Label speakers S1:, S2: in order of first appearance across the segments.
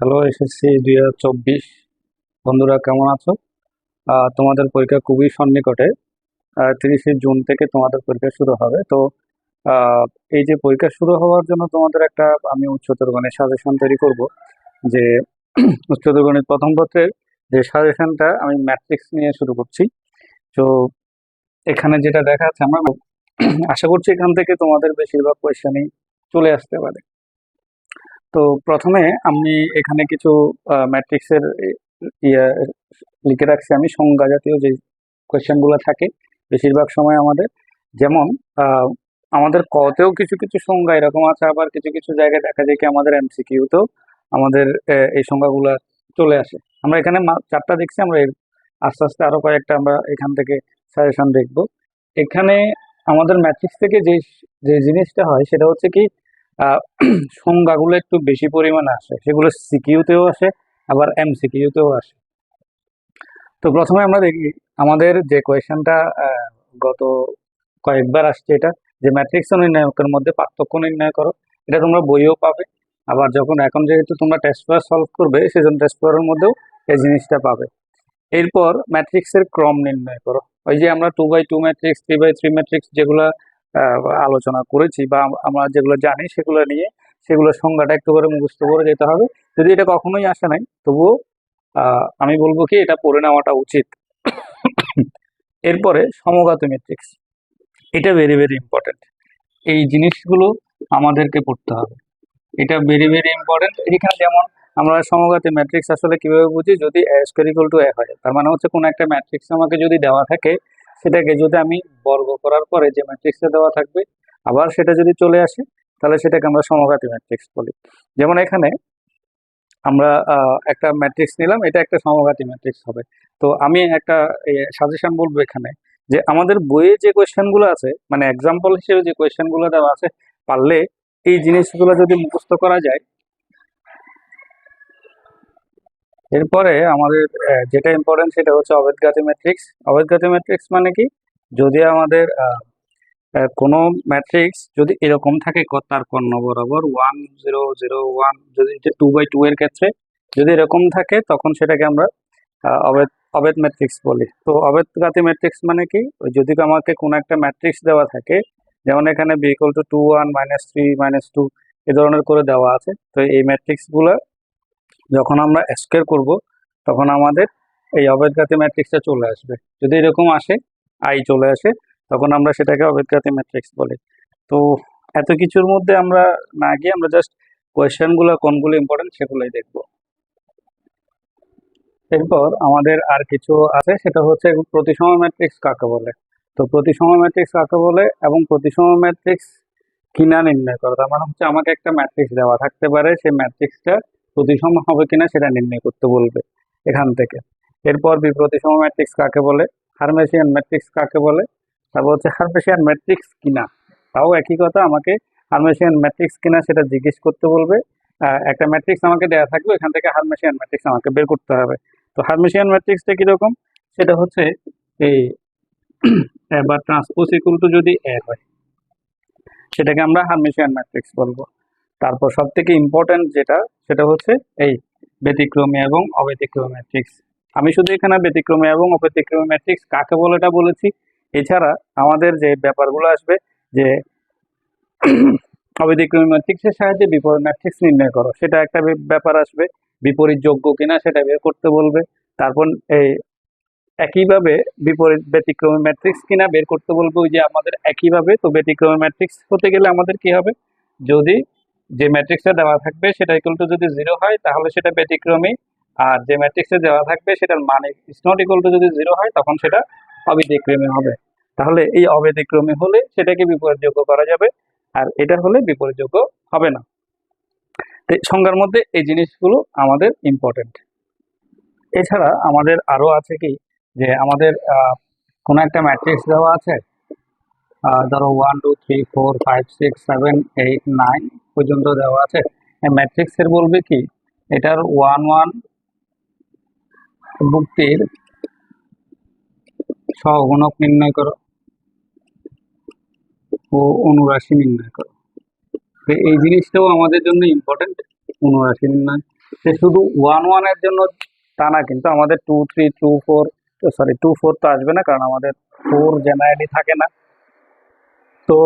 S1: Hello SSC দুই হাজার চব্বিশ। বন্ধুরা, কেমন আছো? তোমাদের পরীক্ষা খুবই সন্নিকটে। তিরিশে জুন থেকে তোমাদের পরীক্ষা শুরু হবে। তো এই যে পরীক্ষা শুরু হওয়ার জন্য তোমাদের একটা আমি উচ্চতর গণিত সাজেশন তৈরি করব। যে, উচ্চতর গণিত প্রথম পত্রের যে সাজেশনটা আমি ম্যাট্রিক্স নিয়ে শুরু করছি। তো, এখানে যেটা দেখা যাচ্ছে আমরা, আশা করছি এখান থেকে তোমাদের বেশিরভাগ কোয়েশ্চেনই চলে আসতে পারে। তো প্রথমে আমি এখানে কিছু ম্যাট্রিক্সের ইয়ে লিখে রাখছি আমি সংজ্ঞা জাতীয় যে কোয়েশ্চেনগুলো থাকে বেশিরভাগ সময় আমাদের। যেমন আমাদের কতেও কিছু কিছু সংজ্ঞা এরকম আছে, আবার কিছু কিছু জায়গায় দেখা যায় কি আমাদের এমসিকিউতেও আমাদের এই সংজ্ঞাগুলো চলে আসে। আমরা এখানে চারটা দেখছি, আমরা আস্তে আস্তে আরও কয়েকটা আমরা এখান থেকে সাজেশন দেখব। এখানে আমাদের ম্যাট্রিক্স থেকে যে যে জিনিসটা হয় সেটা হচ্ছে কি সংজ্ঞাগুলো একটু বেশি পরিমাণে আসে। সেগুলো সিকিউতেও আসে, আবার এমসিকিউতেও আসে। তো প্রথমে আমরা দেখি, আমাদের যে কোয়েশনটা গত কয়েকবার আসছে এটা, যে ম্যাট্রিক্স ও নির্ণায়কের মধ্যে পার্থক্য নির্ণয় করো। এটা তোমরা বইও পাবে, আবার যখন এখন যেহেতু তোমরা টেস্ট পেপার সলভ করবে সেজন্য টেস্ট পেপারের মধ্যেও এই জিনিসটা পাবে। এরপর ম্যাট্রিক্সের ক্রম নির্ণয় করো। ওই যে আমরা two by two matrix three by three matrix যেগুলো আলোচনা করেছি বা আমরা যেগুলো জানি সেগুলো নিয়ে সেগুলোর সংজ্ঞাটা একটু করে মুখস্থ করে যেতে হবে। যদি এটা কখনোই আসে নাই, তবুও আমি বলব কি, এটা পড়ে নেওয়াটা উচিত। এরপরে সমঘাত ম্যাট্রিক্স এটা ভেরি ভেরি ইম্পর্টেন্ট এই জিনিসগুলো আমাদেরকে পড়তে হবে। এটা ভেরি ভেরি ইম্পর্টেন্ট এখানে যেমন আমরা সমঘাতী ম্যাট্রিক্স আসলে কীভাবে বুঝি? যদি স্কোয়ার ইকুয়াল টু এ হয়, তার মানে হচ্ছে কোনো একটা ম্যাট্রিক্স আমাকে যদি দেওয়া থাকে সেটাকে যদি আমি বর্গ করার পরে যে ম্যাট্রিক্সটা দেওয়া থাকবে, আবার সেটা যদি চলে আসে, তাহলে সেটাকে আমরা সমঘাতী ম্যাট্রিক্স বলি। যেমন এখানে আমরা একটা ম্যাট্রিক্স নিলাম, এটা একটা সমঘাতী ম্যাট্রিক্স হবে। তো আমি একটা সাজেশন বলব এখানে যে আমাদের বইয়ে যে কোয়েশ্চেনগুলো আছে মানে এক্সাম্পল হিসেবে যে কোয়েশ্চেনগুলো দেওয়া আছে, পারলে এই জিনিসগুলো যদি মুখস্থ করা যায় এরপরে আমাদের যেটা ইম্পর্টেন্ট সেটা হচ্ছে অবেদঘাতী ম্যাট্রিক্স অবেদঘাতী ম্যাট্রিক্স মানে কি? যদি আমাদের কোনো ম্যাট্রিক্স যদি এরকম থাকে তার কর্ণ বরাবর ওয়ান জিরো জিরো ওয়ান যদি টু বাই টু এর ক্ষেত্রে যদি এরকম থাকে, তখন সেটাকে আমরা অবেদ অবেদ ম্যাট্রিক্স বলি। তো অবেদঘাতী ম্যাট্রিক্স মানে কি? যদি আমাকে কোনো একটা ম্যাট্রিক্স দেওয়া থাকে, যেমন এখানে B equal to two one minus three minus two এ ধরনের করে দেওয়া আছে, তো এই ম্যাট্রিক্সগুলো যখন আমরা স্কোয়ার করব, তখন আমাদের এই অবেদঘাতী ম্যাট্রিক্সটা চলে আসবে। যদি এরকম আসে আই চলে আসে, তখন আমরা সেটাকে অবেদঘাতী ম্যাট্রিক্স বলি। তো এত কিছুর মধ্যে আমরা না গিয়ে আমরা জাস্ট কোয়েশ্চেনগুলো কোনগুলো ইম্পর্টেন্ট সেগুলোই দেখব। এরপর আমাদের আর কিছু আছে, সেটা হচ্ছে প্রতিসম ম্যাট্রিক্স কাকে বলে? তো প্রতিসম ম্যাট্রিক্স কাকে বলে? এবং প্রতিসম ম্যাট্রিক্স কিনা নির্ণয় করো। তার মানে হচ্ছে আমাকে একটা ম্যাট্রিক্স দেওয়া থাকতে পারে, সেই ম্যাট্রিক্সটা প্রতিসম হবে কিনা সেটা নির্ণয় করতে বলবে এখান থেকে। এরপর বিপ্রতিসম ম্যাট্রিক্স কাকে বলে? হারমেশিয়ান ম্যাট্রিক্স কাকে বলে? তারপর হচ্ছে হারমেশিয়ান ম্যাট্রিক্স কিনা? তাও একই কথা, আমাকে হারমেশিয়ান ম্যাট্রিক্স কিনা সেটা জিজ্ঞেস করতে বলবে। একটা ম্যাট্রিক্স আমাকে দেওয়া থাকবে এখান থেকে হারমেশিয়ান ম্যাট্রিক্স আমাকে বের করতে হবে। তো হারমেশিয়ান ম্যাট্রিক্সটা কীরকম? সেটা হচ্ছে এই বা ট্রান্সপোজ ইকুয়াল টু যদি এ হয়, সেটাকে আমরা হারমেশিয়ান ম্যাট্রিক্স বলব। তারপর সব থেকে ইম্পর্টেন্ট যেটা, সেটা হচ্ছে এই ব্যতিক্রমী এবং অব্যতিক্রমী ম্যাট্রিক্স আমি শুধু এখানে ব্যতিক্রমী এবং অব্যতিক্রমী ম্যাট্রিক্স কাকে বলে এটা বলেছি, এছাড়া আমাদের যে ব্যাপারগুলো আসবে যে অব্যতিক্রমী ম্যাট্রিক্সের সাহায্যে বিপরীত ম্যাট্রিক্স নির্ণয় করো, সেটা একটা ব্যাপার আসবে বিপরীত যোগ্য কিনা সেটা বের করতে বলবে, তারপর এই একইভাবে বিপরীত ব্যতিক্রমী ম্যাট্রিক্স কিনা বের করতে বলব, ওই যে আমাদের একইভাবে তো ব্যতিক্রমী ম্যাট্রিক্স হতে গেলে আমাদের কি হবে? যদি যে ম্যাট্রিক্সে দেওয়া থাকবে সেটা ইকুয়াল টু যদি জিরো হয়, তাহলে সেটা ব্যতিক্রমী। আর যে ম্যাট্রিক্সে দেওয়া থাকবে, সেটার মানে ইস নট ইকুয়াল টু যদি জিরো হয়, তখন সেটা অব্যতিক্রমী হবে। তাহলে এই অব্যতিক্রমী হলে সেটাকে বিপরীতযোগ্য করা যাবে, আর এটা হলে বিপরীতযোগ্য হবে না। সংজ্ঞার মধ্যে এই জিনিসগুলো আমাদের ইম্পর্টেন্ট এছাড়া আমাদের আরও আছে কি? যে আমাদের কোনো একটা ম্যাট্রিক্স দেওয়া আছে। ধরো one two three four five six seven eight nine পর্যন্ত দেওয়া আছে। ম্যাট্রিক্সের বলবে কি? এটার ওয়ান ওয়ান ভুক্তির সহগুণক নির্ণয় করো ও অনুরাশি নির্ণয় করো। এই জিনিসটাও আমাদের জন্য ইম্পর্টেন্ট অনুরাশি নির্ণয়। সে শুধু ওয়ান ওয়ানের জন্য তা না, কিন্তু আমাদের two three two four sorry two four তো আসবে না, কারণ আমাদের ফোর জেনারেলি থাকে না। তো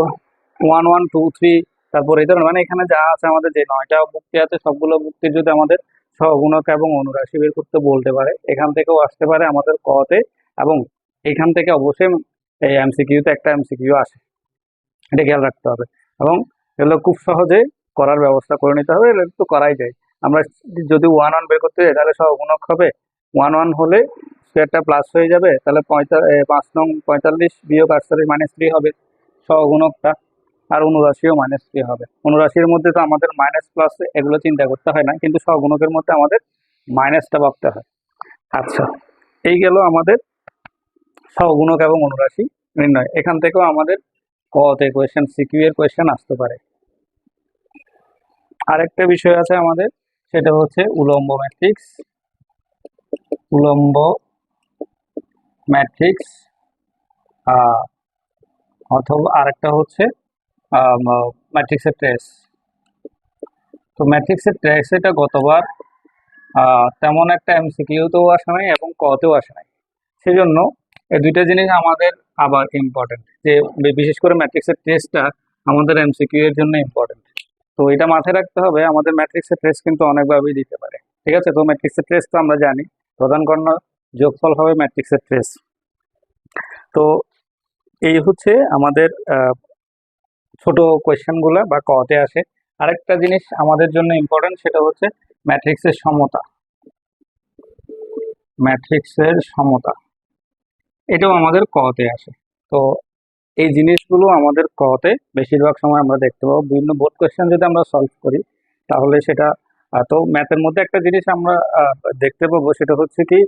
S1: ওয়ান ওয়ান টু থ্রি তারপর এই ধরনের মানে এখানে যা আছে আমাদের যে নয়টা মুক্তি আছে, সবগুলো মুক্তির যদি আমাদের সহগুণক এবং অনুরাশি বের করতে বলতে পারে, এখান থেকেও আসতে পারে আমাদের কতে এবং এখান থেকে অবশ্যই এই এমসিকিউতে একটা এমসিকিউ আসে। এটা খেয়াল রাখতে হবে এবং এগুলো খুব সহজে করার ব্যবস্থা করে নিতে হবে, এগুলো তো করাই যায়। আমরা যদি ওয়ান ওয়ান বের করতে যাই, তাহলে সহগুণক হবে। ওয়ান ওয়ান হলে স্কোয়ারটা প্লাস হয়ে যাবে, তাহলে পঁয়তাল্লিশ পাঁচ নং পঁয়তাল্লিশ বিয়োগ আটচল্লিশ মাইনাস থ্রি হবে সহগুণকটা। আর অনুরাশিও মাইনাস থ্রি হবে। অনুরাশির মধ্যে তো আমাদের মাইনাস প্লাস এগুলো চিন্তা করতে হয় না, কিন্তু সহগুণকের মধ্যে আমাদের মাইনাসটা ভাবতে হয়। আচ্ছা এই গেল আমাদের সহগুণক এবং অনুরাশি নির্ণয়। এখান থেকেও আমাদের কতে কোয়েশ্চেন সিকিউ এর কোয়েশ্চেন আসতে পারে। আরেকটা বিষয় আছে আমাদের, সেটা হচ্ছে উলম্ব ম্যাট্রিক্স উলম্ব ম্যাট্রিক্স অথবা আরেকটা হচ্ছে ম্যাট্রিক্সের ট্রেস তো ম্যাট্রিক্সের ট্রেস এটা গতবার তেমন একটা এমসিকিউতেও আসে নাই এবং কতেও আসে নাই। সেজন্য এই দুইটা জিনিস আমাদের আবার ইম্পর্টেন্ট যে বিশেষ করে ম্যাট্রিক্সের টেস্টটা আমাদের এমসিকিউ এর জন্য ইম্পর্টেন্ট তো এটা মাথায় রাখতে হবে, আমাদের ম্যাট্রিক্সের টেস্ট কিন্তু অনেকভাবেই দিতে পারে। ঠিক আছে? তো ম্যাট্রিক্সের টেস্ট তো আমরা জানি, প্রধান কর্ণ যোগফল হবে ম্যাট্রিক্সের টেস্ট তো এই হচ্ছে আমাদের ছোট কোয়েশ্চেনগুলো বা কতে আসে। আরেকটা জিনিস আমাদের জন্য ইম্পর্টেন্ট সেটা হচ্ছে ম্যাট্রিক্সের সমতা। ম্যাট্রিক্সের সমতা। এটাও আমাদের কতে আসে। তো এই জিনিসগুলো আমাদের কতে বেশিরভাগ সময় আমরা দেখতে পাবো। বিভিন্ন বোর্ড কোয়েশ্চেন যদি আমরা সলভ করি, তাহলে সেটা তো ম্যাথের মধ্যে একটা জিনিস আমরা দেখতে পাবো, সেটা হচ্ছে কি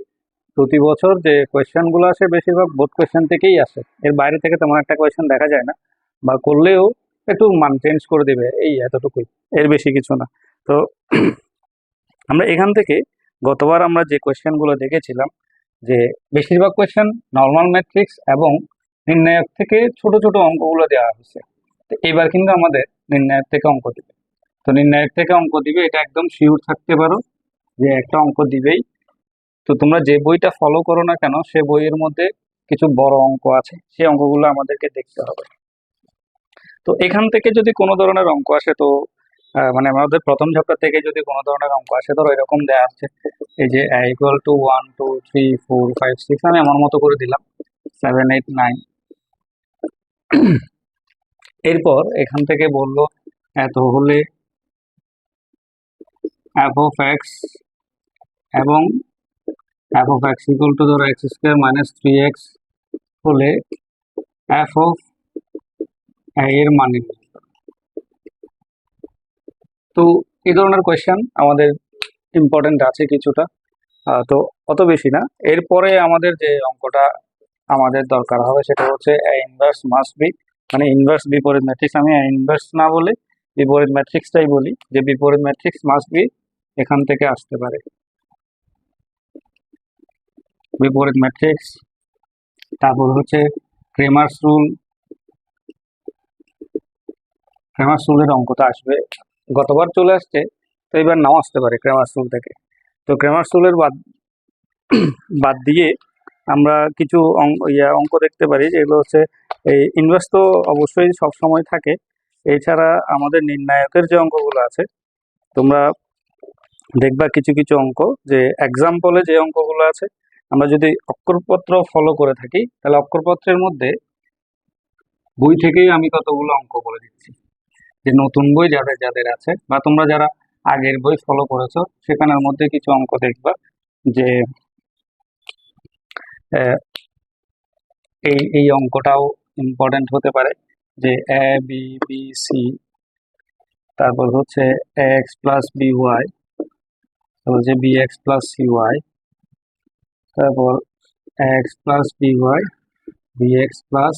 S1: প্রতি বছর যে কোয়েশ্চেনগুলো আসে, বেশিরভাগ বোর্ড কোয়েশ্চেন থেকেই আসে। এর বাইরে থেকে তেমন একটা কোয়েশ্চেন দেখা যায় না। বা করলেও একটু মান চেঞ্জ করে দেবে, এই এতটুকুই, এর বেশি কিছু না। তো আমরা এখান থেকে গতবার আমরা যে কোয়েশ্চেনগুলো দেখেছিলাম, যে বেশিরভাগ কোয়েশ্চেন নর্মাল ম্যাট্রিক্স এবং নির্ণায়ক থেকে ছোট ছোট অঙ্কগুলো দেওয়া হয়েছে। তো এবার কিন্তু আমাদের নির্ণায়ক থেকে অঙ্ক দিবে। তো নির্ণায়ক থেকে অঙ্ক দিবে, এটা একদম শিওর থাকতে পারো যে একটা অঙ্ক দিবেই। তো তোমরা যে বইটা ফলো করো না কেন, সে বইয়ের মধ্যে কিছু বড় অঙ্ক আছে, সেই অঙ্কগুলো আমাদেরকে দেখতে হবে। তো এখান থেকে যদি কোনো ধরনের অঙ্ক আসে, তো মানে আমাদের প্রথম ঝাপটা থেকে যদি কোনো ধরনের অঙ্ক আসে, ধরো এরকম দেওয়া আছে, এই যে equal to one two three four five six আমি আমার মতো করে দিলাম সেভেন এইট নাইন এরপর এখান থেকে বলল এত হলে এক্স এবং অফ এক্স ইকুয়াল টু ধরো X square minus three X হলে এফ অফ এর মানে তো এই ধরনের কোয়েশ্চেন আমাদের ইম্পর্টেন্ট আছে কিছুটা। তো অত বেশি না। এরপরে আমাদের যে অঙ্কটা আমাদের দরকার হবে সেটা হচ্ছে ইনভার্স মাস্ট বি মানে ইনভার্স বিপরীত ম্যাট্রিক্স আমি ইনভার্স না বলে বিপরীত ম্যাট্রিক্সটাই বলি যে বিপরীত ম্যাট্রিক্স মাস্ট বি এখান থেকে আসতে পারে। বিপরীত ম্যাট্রিক্স তারপর হচ্ছে ক্রেমার্স রুল ক্রেমার্স রুলের অঙ্কটা আসবে। গতবার চলে আসছে, তো এবার নাও আসতে পারে ক্রেমার্স রুল থেকে। তো ক্রেমার্স রুলের বাদ বাদ দিয়ে আমরা কিছু ইয়া অঙ্ক দেখতে পারি, যেগুলো হচ্ছে এই ইনভেস্ট তো অবশ্যই সব সময় থাকে। এছাড়া আমাদের নির্ণায়কের যে অঙ্কগুলো আছে, তোমরা দেখবা কিছু কিছু অঙ্ক, যে এক্সাম্পলে যে অঙ্কগুলো আছে, আমরা যদি অক্ষরপত্র ফলো করে থাকি, তাহলে অক্ষরপত্রের মধ্যে বই থেকেই আমি কতগুলো অঙ্ক বলে দিচ্ছি। যে নতুন বই যাদের যাদের আছে বা তোমরা যারা আগের বই ফলো করেছ, সেখানের মধ্যে কিছু অঙ্ক দেখবা যে এই এই অঙ্কটাও ইম্পর্টেন্ট হতে পারে যে এ বি বি সি তারপর হচ্ছে এক্স প্লাস বি ওয়াই তারপর হচ্ছে B X plus C Y তারপর X plus B Y B X plus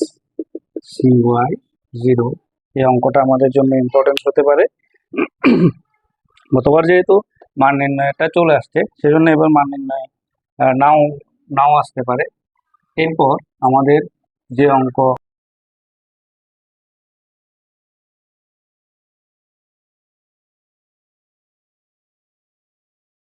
S1: C Y zero এই অঙ্কটা আমাদের জন্য ইম্পর্টেন্ট হতে পারে। গতবার যেহেতু মান নির্ণয়টা চলে আসছে, সেজন্য এবার মান নির্ণয় নাও নাও আসতে পারে। এরপর আমাদের যে অঙ্ক